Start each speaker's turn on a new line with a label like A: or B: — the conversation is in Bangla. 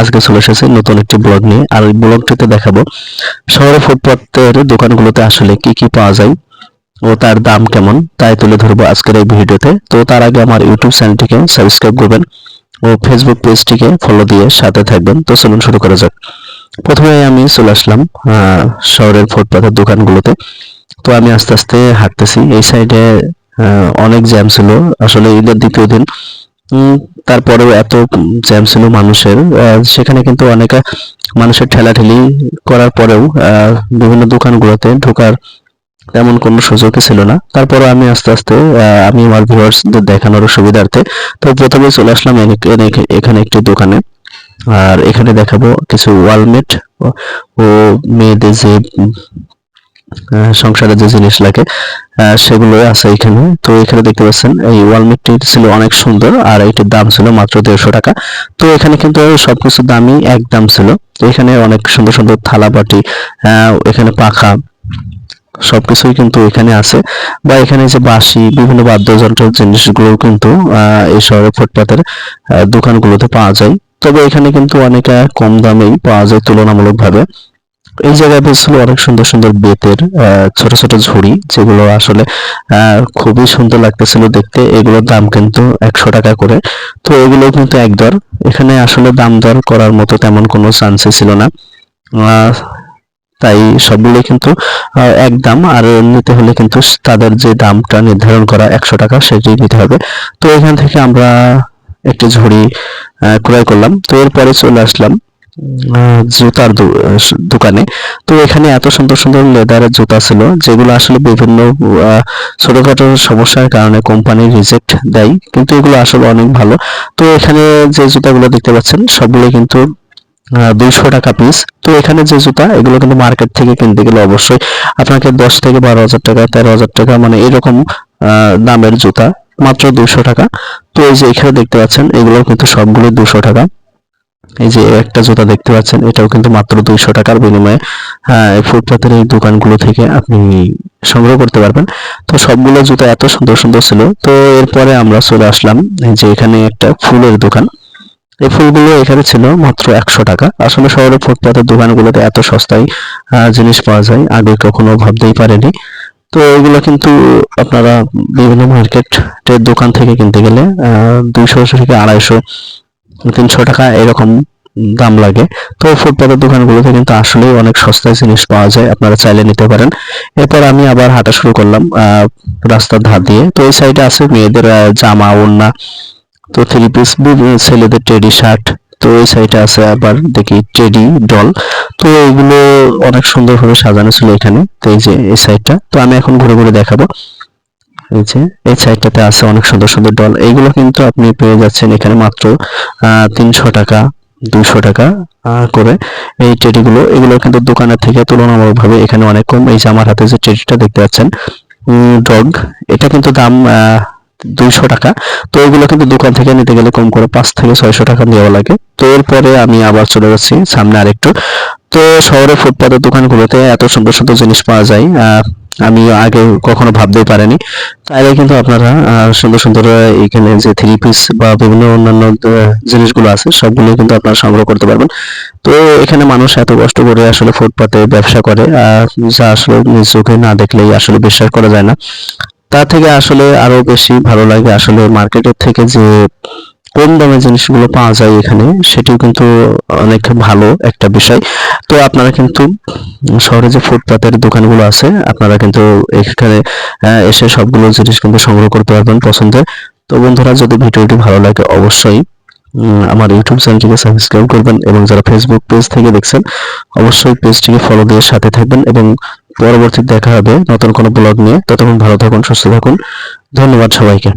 A: আজকে চলে এসেছে নতুন একটি ব্লগ নিয়ে। আর ওই ব্লগটিতে দেখাবো শহরে ফুটপাতের দোকানগুলোতে আসলে কি কি পাওয়া যায় ও তার দাম কেমন তাই তুলে ধরবো আজকের এই ভিডিওতে। তো তার আগে আমার ইউটিউব চ্যানেলটিকে সাবস্ক্রাইব করবেন ও ফেসবুক পেজটিকে ফলো দিয়ে সাথে থাকবেন। তো চলুন শুরু করা যাক। প্রথমে আমি চলে আসলাম শহরের ফুটপাতের দোকানগুলোতে। তো আমি আস্তে আস্তে হাঁটতেছি। এই সাইডে অনেক জ্যাম ছিল। আসলে ঈদের দ্বিতীয় দিন তারপরেও এত জ্যাম ছিল মানুষের। সেখানে কিন্তু অনেক মানুষের ঠেলাঠেলি করার পরেও বিভিন্ন দোকানগুলোতে ঢোকার তেমন কোনো সুযোগই ছিল না। তারপরে আমি আস্তে আস্তে আমি আমার ভিউয়ার্সদের দেখানোর সুবিধার্থে, তো প্রথমে চলে আসলাম এখানে একটি দোকানে। আর এখানে দেখাবো কিছু ওয়ালমেট ও মেয়েদের যে সংসারে যে জিনিস লাগে। আহ, সেগুলো আছে এখানে। তো এখানে দেখতে পাচ্ছেন এই ওয়ালমেটটি ছিল অনেক সুন্দর আর এটির দাম ছিল মাত্র দেড়শো টাকা। তো এখানে কিন্তু সবকিছু দামই এক দাম ছিল। এখানে অনেক সুন্দর সুন্দর থালা বাটি এখানে পাখা সবকিছুই কিন্তু এখানে আছে। বা এখানে যে বাঁশি বিভিন্ন বাদ্যযন্ত্রের জিনিসগুলো কিন্তু এই শহরের ফুটপাতের দোকানগুলোতে পাওয়া যায়। তবে এখানে কিন্তু অনেক কম দামেই পাওয়া যায় তুলনামূলকভাবে। এই জায়গায় বলছিল অনেক সুন্দর সুন্দর বেতের ছোট ছোট ঝুড়ি, যেগুলো আসলে খুবই সুন্দর লাগতেছিল দেখতে। এগুলোর দাম কিন্তু একশো টাকা করে। তো এগুলো কিন্তু একদর এখানে আসলে দাম দর করার মতো তেমন কোনো চান্সই ছিল না। তাই সবগুলোই কিন্তু এক দাম। আর নিতে হলে কিন্তু তাদের যে দামটা নির্ধারণ করা একশো টাকা সেটি নিতে হবে। তো এখান থেকে আমরা একটি ঝুড়ি ক্রয় করলাম। তো এরপরে চলে আসলাম। জুতার দোকানে। তো এখানে এত সুন্দর সুন্দর লেদারের জুতা ছিল, যেগুলো আসলে বিভিন্ন ছোটখাটো সমস্যার কারণে কোম্পানি রিজেক্ট দেয়, কিন্তু এগুলো আসলে অনেক ভালো। তো এখানে যে জুতাগুলো দেখতে পাচ্ছেন, সবগুলো কিন্তু দুইশো টাকা পিস তো এখানে যে জুতা, এগুলো কিন্তু মার্কেট থেকে কিনতে গেলে অবশ্যই আপনাকে দশ থেকে বারো হাজার টাকা, তেরো হাজার টাকা মানে এরকম দামের জুতা, মাত্র দুশো টাকা। তো এই যে এখানে দেখতে পাচ্ছেন এগুলো কিন্তু সবগুলো দুশো টাকা। এই যে একটা জুতা দেখতে পাচ্ছেন, এটাও কিন্তু মাত্র দুইশো টাকার বিনিময়ে। এই ফুটপাতের এই দোকানগুলো থেকে আপনি সংগ্রহ করতে পারবেন। তো সবগুলো জুতা এত সুন্দর সুন্দর ছিল। তো এরপরে আমরা চলে আসলাম যে এখানে একটা ফুলের দোকান। এই ফুলগুলো এখানে ছিল মাত্র একশো টাকা। আসলে শহরের ফুটপাতের দোকানগুলোতে এত সস্তায় জিনিস পাওয়া যায়, আগে কখনো ভাবতেই পারেনি। তো এগুলো কিন্তু আপনারা বিভিন্ন মার্কেটের দোকান থেকে কিনতে গেলে দুইশো থেকে আড়াইশো তিনশো টাকা এরকম দাম লাগে। তো ফুটপাতের দোকানগুলোতে কিন্তু আসলেই অনেক সস্তায় জিনিস পাওয়া যায়, আপনারা চাইলে নিতে পারেন। এরপর আমি আবার হাঁটা শুরু করলাম রাস্তার ধার দিয়ে। তো এই সাইডে আছে মেয়েদের জামা, ওড়না, তো থ্রি পিস ছেলেদের টেডি শার্ট তো এই সাইডে আছে আবার দেখি টেডি ডল তো এগুলো অনেক সুন্দরভাবে সাজানো ছিল এখানে, তো এই যে এই সাইডটা তো আমি এখন ঘুরে ঘুরে দেখাবো। এই যে এই সাইডটাতে আছে অনেক সুন্দর সুন্দর ডল এইগুলো কিন্তু আপনি পেয়ে যাচ্ছেন এখানে মাত্র তিনশো টাকা, দুইশো টাকা করে এই টেডিগুলো। এগুলো কিন্তু দোকানের থেকে তুলনামূলকভাবে এখানে অনেক কম। এই যে আমার হাতে যে টেডিটা দেখতে পাচ্ছেন ডগ, এটা কিন্তু দাম দুইশো টাকা। তো এগুলো কিন্তু দোকান থেকে নিতে গেলে কম করে পাঁচ থেকে ছয়শো টাকা দেওয়া লাগে। তো এরপরে আমি আবার চলে যাচ্ছি সামনে আরেকটু। তো শহরের ফুটপাতের দোকানগুলোতে এত সুন্দর সুন্দর জিনিস পাওয়া যায়। আমি আগে কখনো ভাবতেই পারিনি। চাইলে কিন্তু আপনারা সুন্দর সুন্দর এখানে যে থ্রি পিস বা বিভিন্ন অন্যান্য জিনিসগুলো আছে সবগুলো কিন্তু আপনারা সংগ্রহ করতে পারবেন। তো এখানে মানুষ এত কষ্ট করে আসলে ফুটপাতে ব্যবসা করে যা আসলে নিজ চোখে না দেখলেই আসলে বিশ্বাস করা যায় না। তার থেকে আসলে আরও বেশি ভালো লাগে আসলে মার্কেটের থেকে যে কম দামে জিনিসগুলো পাওয়া যায় এখানে, সেটিও কিন্তু অনেক ভালো একটা বিষয়। তো আপনারা কিন্তু শহরে যে ফুটপাতের দোকানগুলো আছে, আপনারা কিন্তু এখানে এসে সবগুলো জিনিস কিন্তু সংগ্রহ করতে পারবেন পছন্দের। তো বন্ধুরা, যদি ভিডিওটি ভালো লাগে অবশ্যই আমার ইউটিউব চ্যানেলটিকে সাবস্ক্রাইব করবেন এবং যারা ফেসবুক পেজ থেকে দেখছেন, অবশ্যই পেজটিকে ফলো দিয়ে সাথে থাকবেন এবং পরবর্তী দেখা হবে নতুন কোনো ব্লগ নিয়ে। ততক্ষণ ভালো থাকুন, সুস্থ থাকুন। ধন্যবাদ সবাইকে।